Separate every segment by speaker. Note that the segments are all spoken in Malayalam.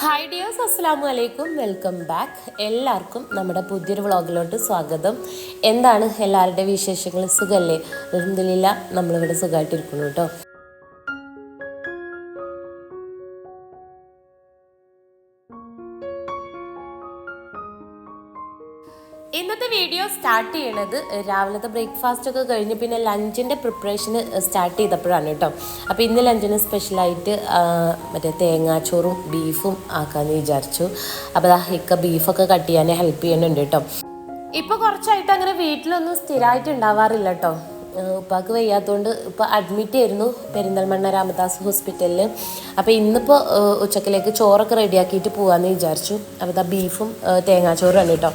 Speaker 1: ഹായ് ഡിയേഴ്സ് അസ്സാമു അലൈക്കും വെൽക്കം ബാക്ക് എല്ലാവർക്കും നമ്മുടെ പുതിയൊരു വ്ളോഗിലോട്ട് സ്വാഗതം. എന്താണ് എല്ലാവരുടെ വിശേഷങ്ങൾ? സുഖമല്ലേ അലഹമില്ല നമ്മളിവിടെ സുഖമായിട്ടിരിക്കുന്നു കേട്ടോ. സ്റ്റാർട്ട് ചെയ്യണത് രാവിലത്തെ ബ്രേക്ക്ഫാസ്റ്റ് ഒക്കെ കഴിഞ്ഞ് പിന്നെ ലഞ്ചിന്റെ പ്രിപ്പറേഷന് സ്റ്റാർട്ട് ചെയ്തപ്പോഴാണ് കേട്ടോ. അപ്പോൾ ഇന്ന് ലഞ്ചിന് സ്പെഷ്യലായിട്ട് മറ്റേ തേങ്ങാച്ചോറും ബീഫും ആക്കാമെന്ന് വിചാരിച്ചു. അപ്പോൾ ഇക്ക ബീഫൊക്കെ കട്ട് ചെയ്യാൻ ഹെൽപ്പ് ചെയ്യുന്നുണ്ട് കേട്ടോ. ഇപ്പോൾ കുറച്ചായിട്ട് അങ്ങനെ വീട്ടിലൊന്നും സ്ഥിരമായിട്ട് ഉണ്ടാവാറില്ല കേട്ടോ. ഉപ്പാക്ക് വയ്യാത്തതുകൊണ്ട് ഇപ്പോൾ അഡ്മിറ്റ് ആയിരുന്നു പെരിന്തൽമണ്ണ രാമദാസ് ഹോസ്പിറ്റലിൽ അപ്പോൾ ഇന്നിപ്പോൾ ഉച്ചക്കിലേക്ക് ചോറൊക്കെ റെഡിയാക്കിയിട്ട് പോകാമെന്ന് വിചാരിച്ചു. അപ്പോൾ ബീഫും തേങ്ങാച്ചോറും ആണ് കേട്ടോ.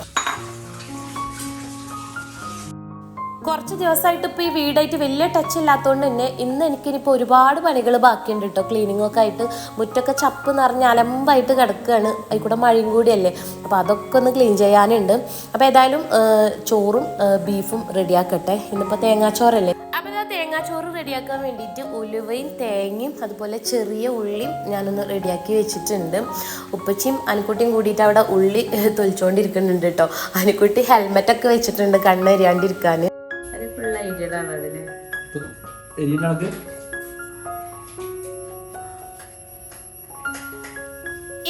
Speaker 1: കുറച്ച് ദിവസമായിട്ട് ഇപ്പോൾ ഈ വീടായിട്ട് വലിയ ടച്ച് ഇല്ലാത്തതുകൊണ്ട് തന്നെ ഇന്ന് എനിക്കിനിപ്പോൾ ഒരുപാട് പണികൾ ബാക്കിയുണ്ട് കേട്ടോ ക്ലീനിങ് ഒക്കെ ആയിട്ട് മുറ്റൊക്കെ ചപ്പ് നിറഞ്ഞ് അലമ്പായിട്ട് കിടക്കുകയാണ് അതിൽ മഴയും കൂടിയല്ലേ. അപ്പോൾ അതൊക്കെ ഒന്ന് ക്ലീൻ ചെയ്യാനുണ്ട്. അപ്പോൾ ഏതായാലും ചോറും ബീഫും റെഡിയാക്കട്ടെ. ഇന്നിപ്പോൾ തേങ്ങാച്ചോറല്ലേ? അപ്പോൾ ഞാൻ തേങ്ങാച്ചോറ് റെഡിയാക്കാൻ വേണ്ടിയിട്ട് ഉലുവയും തേങ്ങയും അതുപോലെ ചെറിയ ഉള്ളിയും ഞാനൊന്ന് റെഡിയാക്കി വെച്ചിട്ടുണ്ട്. ഉപ്പച്ചിയും അനുക്കുട്ടിയും കൂടിയിട്ട് അവിടെ ഉള്ളി തൊലിച്ചുകൊണ്ടിരിക്കുന്നുണ്ട് കേട്ടോ അനുക്കുട്ടി ഹെൽമെറ്റൊക്കെ വെച്ചിട്ടുണ്ട് കണ്ണെരിയാണ്ടിരിക്കാൻ അതിന്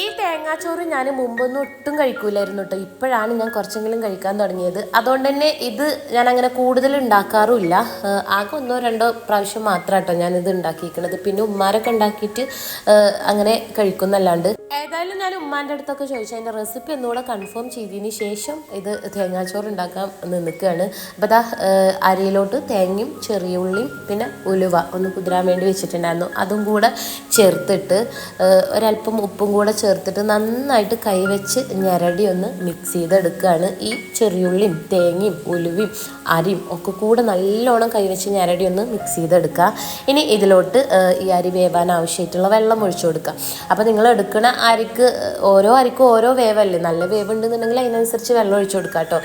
Speaker 1: ഈ തേങ്ങാച്ചോറ് ഞാൻ മുമ്പൊന്നും ഒട്ടും കഴിക്കൂലായിരുന്നു കേട്ടോ ഇപ്പോഴാണ് ഞാൻ കുറച്ചെങ്കിലും കഴിക്കാൻ തുടങ്ങിയത്. അതുകൊണ്ട് തന്നെ ഇത് ഞാൻ അങ്ങനെ കൂടുതൽ ഉണ്ടാക്കാറുമില്ല. ആകെ ഒന്നോ രണ്ടോ പ്രാവശ്യം മാത്രം കേട്ടോ ഞാൻ ഇത് ഉണ്ടാക്കിയിരിക്കുന്നത് പിന്നെ ഉമ്മാരൊക്കെ ഉണ്ടാക്കിയിട്ട് അങ്ങനെ കഴിക്കുന്നല്ലാണ്ട്. ഏതായാലും ഞാൻ ഉമ്മാന്റെ അടുത്തൊക്കെ ചോദിച്ചു. അതിന്റെ റെസിപ്പി ഒന്നുകൂടെ കൺഫേം ചെയ്തതിന് ശേഷം ഇത് തേങ്ങാച്ചോറ് ഉണ്ടാക്കാൻ നിൽക്കുകയാണ്. അപ്പോൾ അതാ അരിയിലോട്ട് തേങ്ങയും ചെറിയ ഉള്ളിയും പിന്നെ ഉലുവ ഒന്ന് കുതിരാൻ വേണ്ടി വെച്ചിട്ടുണ്ടായിരുന്നു. അതും കൂടെ ചേർത്തിട്ട് ഒരല്പം ഉപ്പും കൂടെ ചേർത്തിട്ട് നന്നായിട്ട് കൈവച്ച് ഞരടി ഒന്ന് മിക്സ് ചെയ്തെടുക്കുകയാണ്. ഈ ചെറിയുള്ളിയും തേങ്ങയും ഉലുവയും അരിയും ഒക്കെ കൂടെ നല്ലോണം കൈവച്ച് ഞരടി ഒന്ന് മിക്സ് ചെയ്തെടുക്കുക. ഇനി ഇതിലോട്ട് ഈ അരി വേവാൻ ആവശ്യമായിട്ടുള്ള വെള്ളം ഒഴിച്ചു കൊടുക്കുക. അപ്പോൾ നിങ്ങൾ എടുക്കുന്ന അരിക്ക് ഓരോ അരിക്കും ഓരോ വേവല്ലേ? നല്ല വേവ് ഉണ്ടെന്നുണ്ടെങ്കിൽ അതിനനുസരിച്ച് വെള്ളം ഒഴിച്ചു കൊടുക്കുക കേട്ടോ.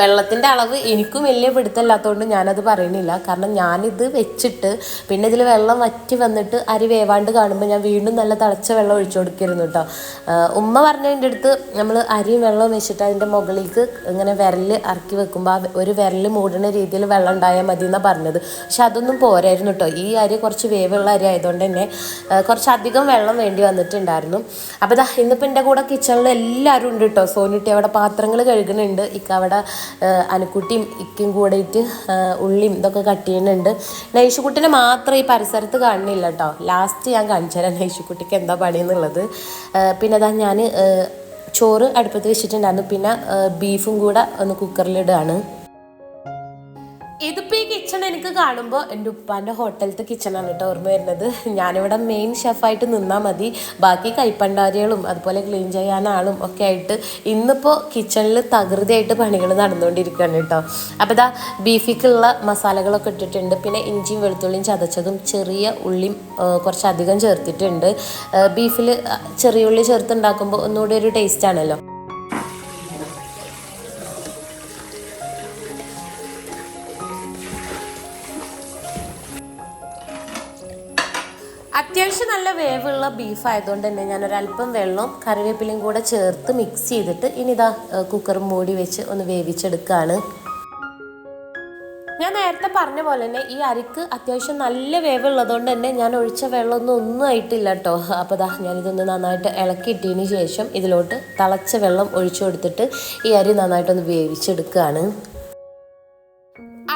Speaker 1: വെള്ളത്തിന്റെ അളവ് എനിക്കും വലിയ പിടുത്തമില്ലാത്തതുകൊണ്ട് ഞാനത് പറയുന്നില്ല. കാരണം ഞാനിത് വെച്ചിട്ട് പിന്നെ ഇതിൽ വെള്ളം വറ്റി വന്നിട്ട് അരി വേവാണ്ട് കാണുമ്പോൾ ഞാൻ വീണ്ടും നല്ല തിളച്ച വെള്ളം ഒഴിച്ചു കൊടുക്കരുന്നു കേട്ടോ. ഉമ്മ പറഞ്ഞതിന്റെ അടുത്ത് നമ്മൾ അരിയും വെള്ളവും വെച്ചിട്ട് അതിന്റെ മുകളിലേക്ക് ഇങ്ങനെ വിരൽ ഇറക്കി വെക്കുമ്പോൾ ആ ഒരു വിരൽ മൂടുന്ന രീതിയിൽ വെള്ളം ഉണ്ടായാൽ മതി എന്നാണ് പറഞ്ഞത്. പക്ഷെ അതൊന്നും പോരായിരുന്നു കേട്ടോ. ഈ അരി കുറച്ച് വേവുള്ള അരി ആയതുകൊണ്ട് തന്നെ കുറച്ചധികം വെള്ളം വേണ്ടി വന്നിട്ടുണ്ടായിരുന്നു. അപ്പോൾ ഇതാ ഇന്നിപ്പോൾ എന്റെ കൂടെ കിച്ചണിൽ എല്ലാവരും ഉണ്ട് കേട്ടോ സോനിട്ടി അവിടെ പാത്രങ്ങൾ കഴുകുന്നുണ്ട്. ഇക്ക അവിടെ അനുക്കുട്ടിയും ഇക്കും കൂടെയിട്ട് ഉള്ളിയും ഇതൊക്കെ കട്ട് ചെയ്യുന്നുണ്ട്. നൈഷുക്കുട്ടിനെ മാത്രം ഈ പരിസരത്ത് കാണുന്നില്ല കേട്ടോ ലാസ്റ്റ് ഞാൻ കാണിച്ചു തരാം നൈഷുക്കുട്ടിക്ക് എന്താ പണിയെന്നുള്ളത് പിന്നെ അതാ ഞാൻ ചോറ് അടുപ്പത്ത് വെച്ചിട്ടുണ്ടായിരുന്നു. പിന്നെ ബീഫും കൂടെ ഒന്ന് കുക്കറിലിടുകയാണ് ഇത് കിച്ചൺ എനിക്ക് കാണുമ്പോൾ എന്റെ ഉപ്പാന്റെ ഹോട്ടലത്തെ കിച്ചണാണ് കേട്ടോ ഓർമ്മ വരുന്നത്. ഞാനിവിടെ മെയിൻ ഷെഫായിട്ട് നിന്നാൽ മതി. ബാക്കി കൈപ്പണ്ടാരികളും അതുപോലെ ക്ലീൻ ചെയ്യാൻ ആളും ഒക്കെ ആയിട്ട് ഇന്നിപ്പോൾ കിച്ചണിൽ തകൃതിയായിട്ട് പണികൾ നടന്നുകൊണ്ടിരിക്കുകയാണ് കേട്ടോ അപ്പോൾ ഇതാ ബീഫിക്കുള്ള മസാലകളൊക്കെ ഇട്ടിട്ടുണ്ട്. പിന്നെ ഇഞ്ചിയും വെളുത്തുള്ളിയും ചതച്ചതും ചെറിയ ഉള്ളിയും കുറച്ചധികം ചേർത്തിട്ടുണ്ട്. ബീഫിൽ ചെറിയ ഉള്ളി ചേർത്തുണ്ടാക്കുമ്പോൾ ഒന്നുകൂടി ഒരു ടേസ്റ്റ് ആണല്ലോ. വേവുള്ള ബീഫ് ആയതുകൊണ്ട് തന്നെ ഞാൻ ഒരല്പം വെള്ളവും കറിവേപ്പിലയും കൂടെ ചേർത്ത് മിക്സ് ചെയ്തിട്ട് ഇനി ഇതാ കുക്കർ മൂടി വെച്ച് ഒന്ന് വേവിച്ചെടുക്കുകയാണ് ഞാൻ നേരത്തെ പറഞ്ഞ പോലെ തന്നെ ഈ അരിക്ക് അത്യാവശ്യം നല്ല വേവുള്ളതുകൊണ്ട് തന്നെ ഞാൻ ഒഴിച്ച വെള്ളമൊന്നും ഒന്നും ആയിട്ടില്ല കേട്ടോ അപ്പോൾ ദാ ഞാനിതൊന്ന് നന്നായിട്ട് ഇളക്കിയിട്ടതിന് ശേഷം ഇതിലോട്ട് തിളച്ച വെള്ളം ഒഴിച്ചു കൊടുത്തിട്ട് ഈ അരി നന്നായിട്ടൊന്ന് വേവിച്ചെടുക്കുകയാണ്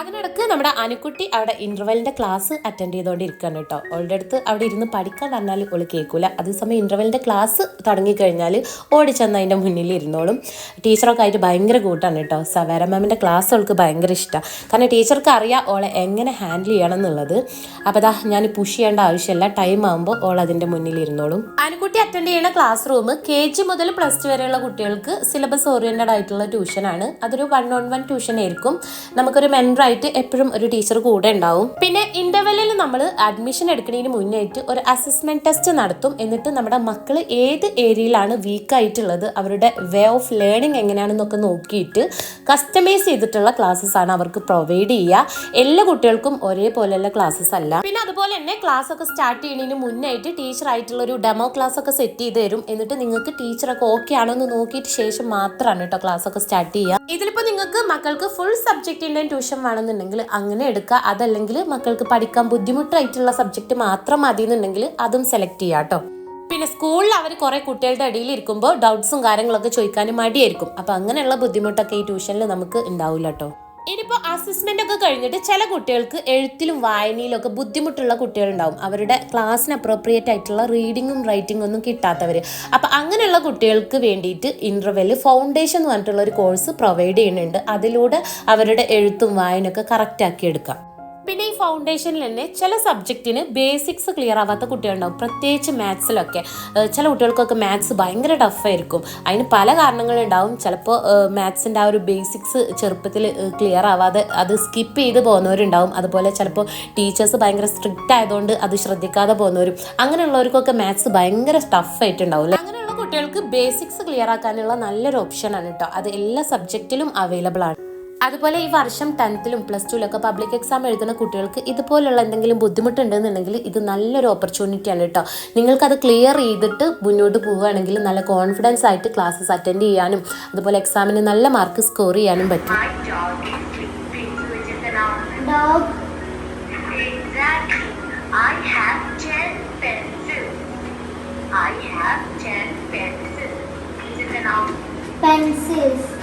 Speaker 1: അതിനിടക്ക് നമ്മുടെ അനുക്കുട്ടി അവിടെ ഇന്റർവെലിന്റെ ക്ലാസ് അറ്റൻഡ് ചെയ്തുകൊണ്ടിരിക്കുകയാണ് കേട്ടോ. അവളുടെ അടുത്ത് അവിടെ ഇരുന്ന് പഠിക്കാൻ പറഞ്ഞാൽ ഓൾ കേൾക്കൂല. അതേസമയം ഇന്റർവെലിന്റെ ക്ലാസ് തുടങ്ങിക്കഴിഞ്ഞാൽ ഓടിച്ചെന്ന് അതിന്റെ മുന്നിൽ ഇരുന്നോളും. ടീച്ചറൊക്കെ ആയിട്ട് ഭയങ്കര കൂട്ടാണ് കേട്ടോ. സവേര മാമിന്റെ ക്ലാസ് അവൾക്ക് ഭയങ്കര ഇഷ്ടമാണ് കാരണം ടീച്ചർക്ക് അറിയാം ഓളെ എങ്ങനെ ഹാൻഡിൽ ചെയ്യണം എന്നുള്ളത്. അപ്പോൾ അതാ ഞാൻ പുഷ് ചെയ്യേണ്ട ആവശ്യമില്ല. ടൈം ആകുമ്പോൾ ഓൾ അതിന്റെ മുന്നിൽ ഇരുന്നോളും. അനുക്കുട്ടി അറ്റൻഡ് ചെയ്യുന്ന ക്ലാസ് റൂം കെ ജി മുതൽ പ്ലസ് ടു വരെയുള്ള കുട്ടികൾക്ക് സിലബസ് ഓറിയന്റഡ് ആയിട്ടുള്ള ട്യൂഷനാണ് അതൊരു വൺ ഓൺ വൺ ട്യൂഷൻ ആയിരിക്കും. നമുക്കൊരു മെന്ററായിട്ട് എപ്പോഴും എപ്പോഴും ഒരു ടീച്ചർ കൂടെ ഉണ്ടാവും. പിന്നെ ഇന്റർവെല്ലിൽ നമ്മൾ അഡ്മിഷൻ എടുക്കുന്നതിന് മുന്നേറ്റ് ഒരു അസസ്മെന്റ് ടെസ്റ്റ് നടത്തും. എന്നിട്ട് നമ്മുടെ മക്കൾ ഏത് ഏരിയയിലാണ് വീക്ക് ആയിട്ടുള്ളത് അവരുടെ വേ ഓഫ് ലേണിംഗ് എങ്ങനെയാണെന്നൊക്കെ നോക്കിയിട്ട് കസ്റ്റമൈസ് ചെയ്തിട്ടുള്ള ക്ലാസ്സസ് ആണ് അവർക്ക് പ്രൊവൈഡ് ചെയ്യുക. എല്ലാ കുട്ടികൾക്കും ഒരേപോലെയുള്ള ക്ലാസ്സസ് അല്ല. പിന്നെ അതുപോലെ തന്നെ ക്ലാസ് ഒക്കെ സ്റ്റാർട്ട് ചെയ്യുന്നതിന് മുന്നായിട്ട് ടീച്ചർ ആയിട്ടുള്ള ഒരു ഡെമോ ക്ലാസ് ഒക്കെ സെറ്റ് ചെയ്ത് തരും. എന്നിട്ട് നിങ്ങൾക്ക് ടീച്ചറൊക്കെ ഓക്കെ ആണോ എന്ന് നോക്കിയിട്ട് ശേഷം മാത്രമാണ് കേട്ടോ ക്ലാസ് ഒക്കെ സ്റ്റാർട്ട് ചെയ്യുക. ഇതിലിപ്പോൾ നിങ്ങൾക്ക് മക്കൾക്ക് ഫുൾ സബ്ജക്റ്റിന്റെ ട്യൂഷൻ വേണമെന്നുണ്ടെങ്കിൽ അങ്ങനെ എടുക്കുക. അതല്ലെങ്കിൽ മക്കൾക്ക് പഠിക്കാൻ ബുദ്ധിമുട്ടായിട്ടുള്ള സബ്ജക്റ്റ് മാത്രം മതി എന്നുണ്ടെങ്കിൽ അതും സെലക്ട് ചെയ്യാം കേട്ടോ പിന്നെ സ്കൂളിൽ അവർ കുറേ കുട്ടികളുടെ ഇടയിൽ ഇരിക്കുമ്പോൾ ഡൗട്ട്സും കാര്യങ്ങളൊക്കെ ചോദിക്കാനും മടിയായിരിക്കും. അപ്പൊ അങ്ങനെയുള്ള ബുദ്ധിമുട്ടൊക്കെ ഈ ട്യൂഷനിൽ നമുക്ക് ഉണ്ടാവില്ല കേട്ടോ ഇനിയിപ്പോൾ അസസ്മെന്റ് ഒക്കെ കഴിഞ്ഞിട്ട് ചില കുട്ടികൾക്ക് എഴുത്തിലും വായനയിലും ഒക്കെ ബുദ്ധിമുട്ടുള്ള കുട്ടികളുണ്ടാവും. അവരുടെ ക്ലാസ്സിന് അപ്രോപ്രിയേറ്റ് ആയിട്ടുള്ള റീഡിങ്ങും റൈറ്റിംഗും ഒന്നും കിട്ടാത്തവർ അപ്പോൾ അങ്ങനെയുള്ള കുട്ടികൾക്ക് വേണ്ടിയിട്ട് ഇന്റർവെൽ ഫൗണ്ടേഷൻ എന്ന് പറഞ്ഞിട്ടുള്ള ഒരു കോഴ്സ് പ്രൊവൈഡ് ചെയ്യുന്നുണ്ട്. അതിലൂടെ അവരുടെ എഴുത്തും വായനയൊക്കെ കറക്റ്റാക്കി എടുക്കാം. പിന്നെ ഈ ഫൗണ്ടേഷനിൽ തന്നെ ചില സബ്ജക്റ്റിന് ബേസിക്സ് ക്ലിയർ ആവാത്ത കുട്ടികളുണ്ടാവും. പ്രത്യേകിച്ച് മാത്സിലൊക്കെ ചില കുട്ടികൾക്കൊക്കെ മാത്സ് ഭയങ്കര ടഫായിരിക്കും അതിന് പല കാരണങ്ങളുണ്ടാവും ചിലപ്പോൾ മാത്സിന്റെ ആ ഒരു ബേസിക്സ് ചെറുപ്പത്തിൽ ക്ലിയർ ആവാതെ അത് സ്കിപ്പ് ചെയ്ത് പോകുന്നവരുണ്ടാവും. അതുപോലെ ചിലപ്പോൾ ടീച്ചേഴ്സ് ഭയങ്കര സ്ട്രിക്റ്റ് ആയതുകൊണ്ട് അത് ശ്രദ്ധിക്കാതെ പോകുന്നവരും. അങ്ങനെയുള്ളവർക്കൊക്കെ മാത്സ് ഭയങ്കര ടഫായിട്ടുണ്ടാവും അല്ലേ? അങ്ങനെയുള്ള കുട്ടികൾക്ക് ബേസിക്സ് ക്ലിയർ ആക്കാനുള്ള നല്ലൊരു ഓപ്ഷനാണ് കേട്ടോ അത് എല്ലാ സബ്ജക്റ്റിലും അവൈലബിൾ ആണ്. അതുപോലെ ഈ വർഷം ടെൻത്തിലും പ്ലസ് ടുവിലൊക്കെ പബ്ലിക് എക്സാം എഴുതുന്ന കുട്ടികൾക്ക് ഇതുപോലുള്ള എന്തെങ്കിലും ബുദ്ധിമുട്ടുണ്ടെന്നുണ്ടെങ്കിൽ ഇത് നല്ലൊരു ഓപ്പർച്യൂണിറ്റിയാണ് കേട്ടോ നിങ്ങൾക്കത് ക്ലിയർ ചെയ്തിട്ട് മുന്നോട്ട് പോവുകയാണെങ്കിൽ നല്ല കോൺഫിഡൻസ് ആയിട്ട് ക്ലാസ്സസ് അറ്റൻഡ് ചെയ്യാനും അതുപോലെ എക്സാമിന് നല്ല മാർക്ക് സ്കോർ ചെയ്യാനും പറ്റും
Speaker 2: Exactly. I have. I have. Is it
Speaker 3: pencils.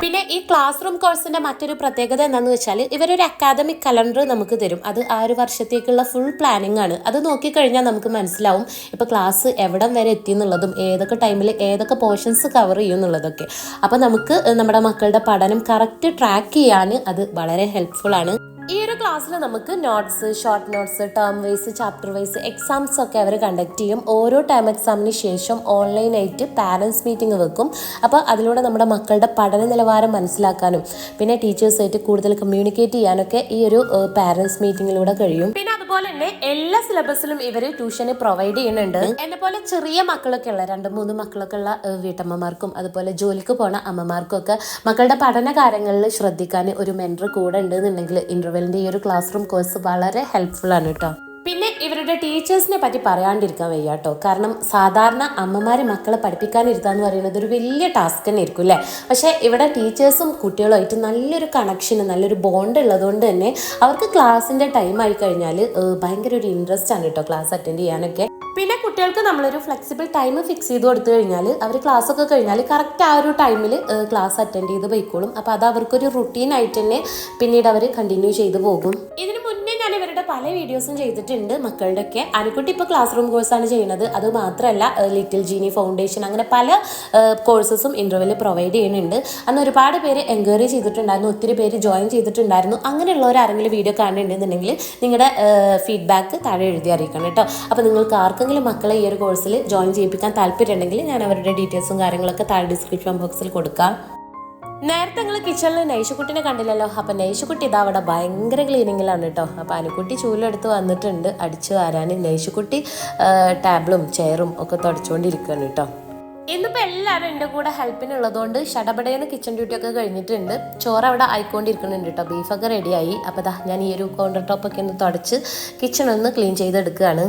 Speaker 1: പിന്നെ ഈ ക്ലാസ് റൂം കോഴ്സിന്റെ മറ്റൊരു പ്രത്യേകത എന്താണെന്ന് വെച്ചാൽ ഇവരൊരു അക്കാദമിക് കലണ്ടർ നമുക്ക് തരും. അത് ആ ഒരു വർഷത്തേക്കുള്ള ഫുൾ പ്ലാനിങ് ആണ്. അത് നോക്കിക്കഴിഞ്ഞാൽ നമുക്ക് മനസ്സിലാവും ഇപ്പോൾ ക്ലാസ് എവിടം വരെ എത്തി എന്നുള്ളതും ഏതൊക്കെ ടൈമിൽ ഏതൊക്കെ പോർഷൻസ് കവർ ചെയ്യും എന്നുള്ളതൊക്കെ. അപ്പോൾ നമുക്ക് നമ്മുടെ മക്കളുടെ പഠനം കറക്റ്റ് ട്രാക്ക് ചെയ്യാൻ അത് വളരെ ഹെൽപ്ഫുൾ ആണ്. ഈ ഒരു ക്ലാസ്സിൽ നമുക്ക് notes short notes term wise chapter wise exams ഒക്കെ അവർ കണ്ടക്ട് ചെയ്യും. ഓരോ ടേം എക്സാമിന് ശേഷം ഓൺലൈനായിട്ട് പാരൻസ് മീറ്റിംഗ് വെക്കും. അപ്പോൾ അതിലൂടെ നമ്മുടെ മക്കളുടെ പഠന നിലവാരം മനസ്സിലാക്കാനും പിന്നെ ടീച്ചേഴ്സായിട്ട് കൂടുതൽ കമ്മ്യൂണിക്കേറ്റ് ചെയ്യാനൊക്കെ ഈ ഒരു പാരൻസ് മീറ്റിങ്ങിലൂടെ കഴിയും. പിന്നെ അതുപോലെ തന്നെ എല്ലാ സിലബസിലും ഇവർ ട്യൂഷന് പ്രൊവൈഡ് ചെയ്യുന്നുണ്ട്. എന്നെ പോലെ ചെറിയ മക്കളൊക്കെ ഉള്ള രണ്ട് മൂന്ന് മക്കളൊക്കെ ഉള്ള വീട്ടമ്മമാർക്കും അതുപോലെ ജോലിക്ക് പോണ അമ്മമാർക്കും ഒക്കെ മക്കളുടെ പഠന കാര്യങ്ങളിൽ ശ്രദ്ധിക്കാൻ ഒരു മെന്റർ കൂടെ ഉണ്ടെന്നുണ്ടെങ്കിൽ ഇന്റർവെല്ലിന്റെ ഈ ഒരു ക്ലാസ് റൂം കോഴ്സ് വളരെ ഹെൽപ്ഫുൾ ആണ് കേട്ടോ പിന്നെ ഇവരുടെ ടീച്ചേഴ്സിനെ പറ്റി പറയാണ്ടിരിക്കാൻ വയ്യ കേട്ടോ കാരണം സാധാരണ അമ്മമാര് മക്കളെ പഠിപ്പിക്കാനിരുത്തുക എന്ന് പറയുന്നത് ഒരു വലിയ ടാസ്ക് തന്നെ ആയിരിക്കും അല്ലേ പക്ഷേ ഇവിടെ ടീച്ചേഴ്സും കുട്ടികളുമായിട്ട് നല്ലൊരു കണക്ഷൻ നല്ലൊരു ബോണ്ട് ഉള്ളതുകൊണ്ട് തന്നെ അവർക്ക് ക്ലാസ്സിന്റെ ടൈം ആയി കഴിഞ്ഞാൽ ഭയങ്കര ഒരു ഇൻട്രസ്റ്റ് ആണ് കേട്ടോ ക്ലാസ് അറ്റൻഡ് ചെയ്യാനൊക്കെ. പിന്നെ കുട്ടികൾക്ക് നമ്മളൊരു ഫ്ലെക്സിബിൾ ടൈം ഫിക്സ് ചെയ്ത് കൊടുത്തു കഴിഞ്ഞാൽ അവർ ക്ലാസ് ഒക്കെ കഴിഞ്ഞാൽ കറക്റ്റ് ആ ഒരു ടൈമിൽ ക്ലാസ് അറ്റൻഡ് ചെയ്ത് പോയിക്കോളും. അപ്പോൾ അത് അവർക്കൊരു റുട്ടീൻ ആയിട്ട് തന്നെ പിന്നീട് അവർ കണ്ടിന്യൂ ചെയ്തു പോകും. ഇതിന് പല വീഡിയോസും ചെയ്തിട്ടുണ്ട് മക്കളുടെ ഒക്കെ അനുക്കുട്ടി ഇപ്പോൾ ക്ലാസ് റൂം കോഴ്സാണ് ചെയ്യുന്നത്. അത് മാത്രമല്ല ലിറ്റിൽ ജീനി ഫൗണ്ടേഷൻ അങ്ങനെ പല കോഴ്സസും ഇന്റർവെൽ പ്രൊവൈഡ് ചെയ്യുന്നുണ്ട്. അന്ന് ഒരുപാട് പേര് എൻക്വയറി ചെയ്തിട്ടുണ്ടായിരുന്നു ഒത്തിരി പേര് ജോയിൻ ചെയ്തിട്ടുണ്ടായിരുന്നു. അങ്ങനെയുള്ളവർ ആരെങ്കിലും വീഡിയോ കാണുന്നുണ്ടെന്നുണ്ടെങ്കിൽ നിങ്ങളുടെ ഫീഡ്ബാക്ക് താഴെ എഴുതി അറിയിക്കണം കേട്ടോ. അപ്പോൾ നിങ്ങൾക്ക് ആർക്കെങ്കിലും മക്കളെ ഈ ഒരു കോഴ്സിൽ ജോയിൻ ചെയ്യിപ്പിക്കാൻ താല്പര്യമുണ്ടെങ്കിൽ ഞാൻ അവരുടെ ഡീറ്റെയിൽസും കാര്യങ്ങളൊക്കെ താഴെ ഡിസ്ക്രിപ്ഷൻ ബോക്സിൽ കൊടുക്കാം. നേരത്തെ നിങ്ങൾ കിച്ചണിൽ നെയ്ഷുക്കുട്ടിനെ കണ്ടില്ലല്ലോ. അപ്പൊ നെയ്ഷുക്കുട്ടി ഇതാ അവിടെ ഭയങ്കര ക്ലീനിങ്ങിലാണ് കേട്ടോ. അപ്പൊ അനുക്കുട്ടി ചൂലെടുത്ത് വന്നിട്ടുണ്ട്. അടിച്ചു വാരാൻ നെയ്ഷുക്കുട്ടി ടാബിളും ചെയറും ഒക്കെ തുടച്ചുകൊണ്ടിരിക്കുകയാണ് കേട്ടോ. ഇന്നിപ്പോൾ എല്ലാവരും എന്റെ കൂടെ ഹെൽപ്പിനുള്ളതുകൊണ്ട് ഷടപടയെന്ന് കിച്ചൺ ഡ്യൂട്ടി ഒക്കെ കഴിഞ്ഞിട്ടുണ്ട്. ചോറ് അവിടെ ആയിക്കൊണ്ടിരിക്കുന്നുണ്ട് കേട്ടോ. ബീഫൊക്കെ റെഡിയായി അപ്പോൾ ദാ ഞാൻ ഈ ഒരു കൗണ്ടർ ടോപ്പൊക്കെ ഒന്ന് തുടച്ച് കിച്ചൺ ഒന്ന് ക്ലീൻ ചെയ്തെടുക്കുകയാണ്.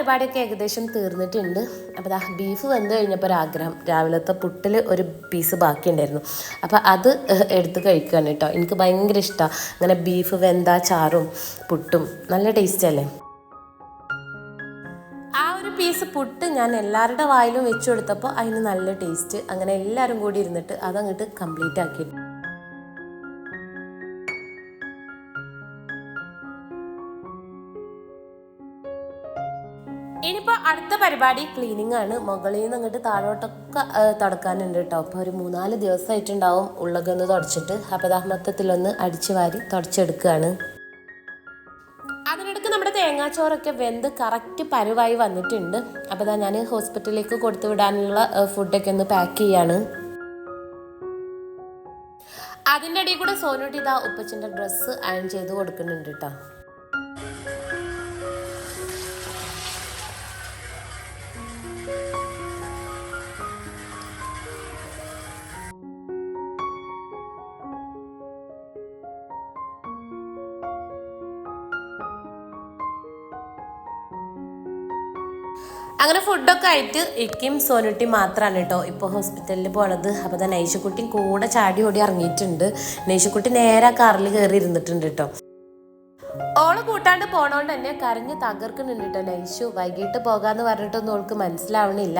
Speaker 1: പരിപാടിയൊക്കെ ഏകദേശം തീർന്നിട്ടുണ്ട്. അപ്പോൾ ദാ ബീഫ് വന്നു കഴിഞ്ഞപ്പോൾ ഒരു ആഗ്രഹം. രാവിലത്തെ പുട്ടിൽ ഒരു പീസ് ബാക്കിയുണ്ടായിരുന്നു. അപ്പോൾ അത് എടുത്ത് കഴിക്കുകയാണ് കേട്ടോ. എനിക്ക് ഭയങ്കര ഇഷ്ടമാണ് അങ്ങനെ ബീഫ് വെന്ത ചാറും പുട്ടും. നല്ല ടേസ്റ്റ് അല്ലേ? ആ ഒരു പീസ് പുട്ട് ഞാൻ എല്ലാവരുടെ വായിലും വെച്ചു കൊടുത്തപ്പോൾ അതിന് നല്ല ടേസ്റ്റ് അങ്ങനെ എല്ലാവരും കൂടി ഇരുന്നിട്ട് അതങ്ങോട്ട് കംപ്ലീറ്റ് ആക്കി അടുത്ത പരിപാടി ക്ലീനിങ് ആണ്. മുകളിൽ നിന്ന് അങ്ങോട്ട് താഴോട്ടൊക്കെ തുടക്കാനുണ്ട് കേട്ടോ. അപ്പോൾ ഒരു മൂന്നാൽ ദിവസമായിട്ടുണ്ടാവും ഉള്ളകൊന്ന് തുടച്ചിട്ട്. ദാ മൊത്തത്തിലൊന്ന് അടിച്ചു വാരി തുടച്ചെടുക്കുകയാണ്. അതിനിടയ്ക്ക് നമ്മുടെ തേങ്ങാച്ചോറൊക്കെ വെന്ത് കറക്റ്റ് പരുവായി വന്നിട്ടുണ്ട്. അപ്പോൾ ഇതാ ഞാൻ ഹോസ്പിറ്റലിലേക്ക് കൊടുത്തു വിടാനുള്ള ഫുഡൊക്കെ ഒന്ന് പാക്ക് ചെയ്യാണ്. അതിന്റെ ഇടയിൽ കൂടെ സോനുട്ടി ഇതാ ഉപ്പച്ചിന്റെ ഡ്രസ്സ് അയൺ ചെയ്ത് കൊടുക്കുന്നുണ്ട് കേട്ടോ. അങ്ങനെ ഫുഡൊക്കെ ആയിട്ട് ഇക്കും സോനുട്ടിയും മാത്രമാണ് കേട്ടോ ഇപ്പോൾ ഹോസ്പിറ്റലിൽ പോണത്. അപ്പോൾ തന്നെ കൂടെ ചാടി ഓടി ഇറങ്ങിയിട്ടുണ്ട്. നൈഷുക്കുട്ടി നേരെ കാറിൽ കയറി ഇരുന്നിട്ടുണ്ട് കേട്ടോ ഓൾ കൂട്ടാണ്ട് പോണോണ്ട് തന്നെ കരഞ്ഞ് തകർക്കുന്നുണ്ട് കേട്ടോ നൈഷു വൈകിട്ട് പോകാന്ന് പറഞ്ഞിട്ടൊന്നും ഓൾക്ക് മനസ്സിലാവണില്ല.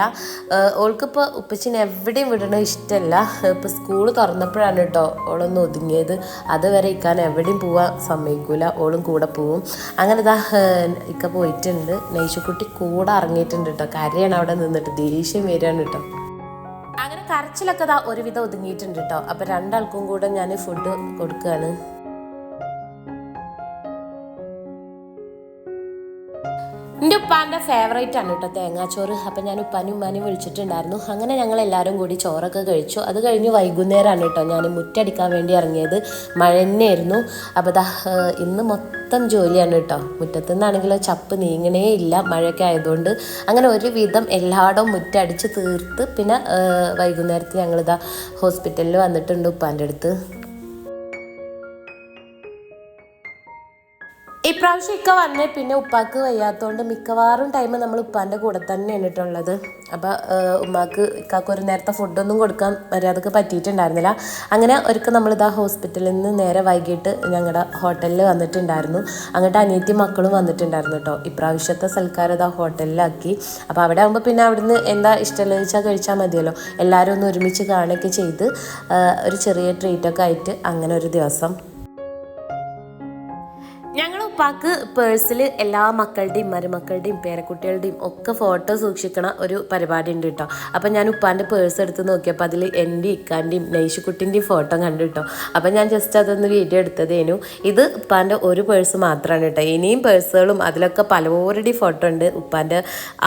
Speaker 1: ഓൾക്കിപ്പോൾ ഉപ്പച്ചിനെ എവിടെയും വിടണ ഇഷ്ടമല്ല ഇപ്പോൾ സ്കൂൾ തുറന്നപ്പോഴാണ് കേട്ടോ ഓളൊന്ന് ഒതുങ്ങിയത്. അതുവരെ ഇക്കാൻ എവിടെയും പോവാൻ സമ്മതിക്കൂല. ഓളും കൂടെ പോവും. അങ്ങനെ ഇതാ ഇക്ക പോയിട്ടുണ്ട്. നൈഷുക്കുട്ടി കൂടെ ഇറങ്ങിയിട്ടുണ്ട് കേട്ടോ കരയാണ് അവിടെ നിന്നിട്ട് ദേഷ്യം വരികയാണ് കേട്ടോ അങ്ങനെ കരച്ചിലൊക്കെ ദാ ഒരുവിധം ഒതുങ്ങിയിട്ടുണ്ട് കേട്ടോ അപ്പോൾ രണ്ടാൾക്കും കൂടെ ഞാൻ ഫുഡ് കൊടുക്കുകയാണ് എന്റെ ഉപ്പാന്റെ ഫേവറേറ്റ് ആണ് കേട്ടോ തേങ്ങാച്ചോറ്. അപ്പം ഞാൻ ഉപ്പാനും ഉമ്മാനും വിളിച്ചിട്ടുണ്ടായിരുന്നു. അങ്ങനെ ഞങ്ങൾ എല്ലാവരും കൂടി ചോറൊക്കെ കഴിച്ചു. അത് കഴിഞ്ഞ് വൈകുന്നേരമാണ് കേട്ടോ ഞാൻ മുറ്റടിക്കാൻ വേണ്ടി ഇറങ്ങിയത്. മഴ തന്നെയായിരുന്നു. അപ്പോൾ ദാ ഇന്ന് മൊത്തം ജോലിയാണ് കേട്ടോ മുറ്റത്തു നിന്നാണെങ്കിലോ ചപ്പ് നീങ്ങണേ ഇല്ല മഴയൊക്കെ ആയതുകൊണ്ട്. അങ്ങനെ ഒരുവിധം എല്ലായിടവും മുറ്റടിച്ച് തീർത്ത്. പിന്നെ വൈകുന്നേരത്തിൽ വൈകുന്നേരത്ത് ഞങ്ങളിതാ ഹോസ്പിറ്റലിൽ വന്നിട്ടുണ്ട് ഉപ്പാന്റെ അടുത്ത്. ഇപ്രാവശ്യം ഇക്ക വന്നേ പിന്നെ ഉപ്പാക്ക് വയ്യാത്തതുകൊണ്ട് മിക്കവാറും ടൈം നമ്മൾ ഉപ്പാന്റെ കൂടെ തന്നെ ഇട്ടുള്ളത് അപ്പോൾ ഉമ്മാക്ക് ഇക്കാക്ക് ഒരു നേരത്തെ ഫുഡൊന്നും കൊടുക്കാൻ മര്യാദയ്ക്ക് പറ്റിയിട്ടുണ്ടായിരുന്നില്ല. അങ്ങനെ ഒരിക്കൽ നമ്മളിതാ ഹോസ്പിറ്റലിൽ നിന്ന് നേരെ വൈകിട്ട് ഞങ്ങളുടെ ഹോട്ടലിൽ വന്നിട്ടുണ്ടായിരുന്നു. അങ്ങോട്ട് അനിയത്തി മക്കളും വന്നിട്ടുണ്ടായിരുന്നു കേട്ടോ ഇപ്രാവശ്യത്തെ സൽക്കാരം ഇതാ ഹോട്ടലിലാക്കി അപ്പോൾ അവിടെ ആകുമ്പോൾ പിന്നെ അവിടുന്ന് എന്താ ഇഷ്ടമുള്ളത് വെച്ചാൽ കഴിച്ചാൽ മതിയല്ലോ. എല്ലാവരും ഒന്ന് ഒരുമിച്ച് കാണുകയൊക്കെ ചെയ്ത് ഒരു ചെറിയ ട്രീറ്റൊക്കെ ആയിട്ട് അങ്ങനെ ഒരു ദിവസം. ഞങ്ങൾ ഉപ്പാക്ക് പേഴ്സിൽ എല്ലാ മക്കളുടെയും മരുമക്കളുടെയും പേരക്കുട്ടികളുടെയും ഒക്കെ ഫോട്ടോ സൂക്ഷിക്കണ ഒരു പരിപാടി ഉണ്ട് കേട്ടോ അപ്പം ഞാൻ ഉപ്പാന്റെ പേഴ്സ് എടുത്ത് നോക്കിയപ്പോൾ അതിൽ എന്റെ ഇക്കാന്റെയും നൈഷുക്കുട്ടിന്റെയും ഫോട്ടോ കണ്ടു കേട്ടോ അപ്പം ഞാൻ ജസ്റ്റ് അതൊന്ന് വീഡിയോ എടുത്തതേനു. ഇത് ഉപ്പാന്റെ ഒരു പേഴ്സ് മാത്രമാണ് കേട്ടോ ഇനിയും പേഴ്സുകളും അതിലൊക്കെ പലവരുടെയും ഫോട്ടോ ഉണ്ട് ഉപ്പാന്റെ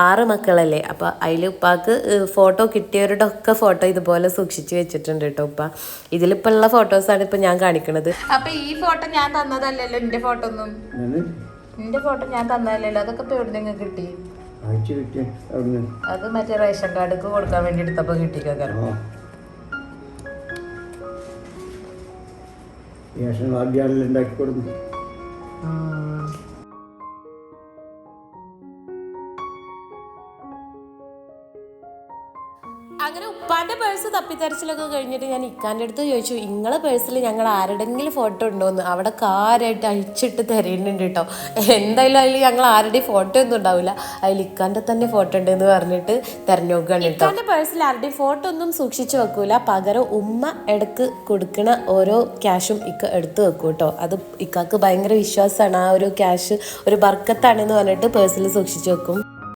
Speaker 1: ആറ് മക്കളല്ലേ. അപ്പോൾ അതിൽ ഉപ്പാക്ക് ഫോട്ടോ കിട്ടിയവരുടെ ഒക്കെ ഫോട്ടോ ഇതുപോലെ സൂക്ഷിച്ച് വെച്ചിട്ടുണ്ട് കേട്ടോ ഉപ്പ. ഇതിലിപ്പോൾ ഉള്ള ഫോട്ടോസാണ് ഇപ്പം ഞാൻ കാണിക്കുന്നത്
Speaker 3: അപ്പോൾ ഈ ഫോട്ടോ ഞാൻ തന്നതല്ലല്ലോ എന്റെ ഫോട്ടോ ഒന്നും? എന്റെ ഫോട്ടോ ഞാൻ തന്നതല്ലല്ലോ. അതൊക്കെ ഇപ്പൊ എവിടെ കിട്ടി? അത് മറ്റേ റേഷൻ കാർഡ്ക്ക് കൊടുക്കാൻ വേണ്ടി എടുത്തപ്പോ കിട്ടിയൊക്കെ
Speaker 4: ആ. റേഷൻ കാർഡ് ഉണ്ടാക്കി കൊടുക്കും
Speaker 1: പേഴ്സ് തപ്പിത്തരച്ചിലൊക്കെ കഴിഞ്ഞിട്ട് ഞാൻ ഇക്കാന്റെ അടുത്ത് ചോദിച്ചു ഇങ്ങളെ പേഴ്സിൽ ഞങ്ങൾ ആരുടെങ്കിലും ഫോട്ടോ ഉണ്ടോന്ന് അവിടെ കാരായിട്ട് അഴിച്ചിട്ട് തരുന്നുണ്ട് കേട്ടോ എന്തായാലും അതിൽ ഞങ്ങൾ ആരുടെയും ഫോട്ടോ ഒന്നും ഉണ്ടാവില്ല. അതിൽ ഇക്കാന്റെ തന്നെ ഫോട്ടോ ഉണ്ടെന്ന് പറഞ്ഞിട്ട് തിരഞ്ഞെടുക്കുകയാണ് കേട്ടോ ഇക്കാന്റെ പേഴ്സിൽ ആരുടെയും ഫോട്ടോ ഒന്നും സൂക്ഷിച്ചു വെക്കൂല. പകരം ഉമ്മ ഇടയ്ക്ക് കൊടുക്കണ ഓരോ ക്യാഷും ഇക്ക എടുത്ത് വെക്കും കേട്ടോ അത് ഇക്കാക്ക് ഭയങ്കര വിശ്വാസമാണ്. ആ ഒരു ക്യാഷ് ഒരു ബർക്കത്താണെന്ന് പറഞ്ഞിട്ട് പേഴ്സിൽ സൂക്ഷിച്ചു വെക്കും.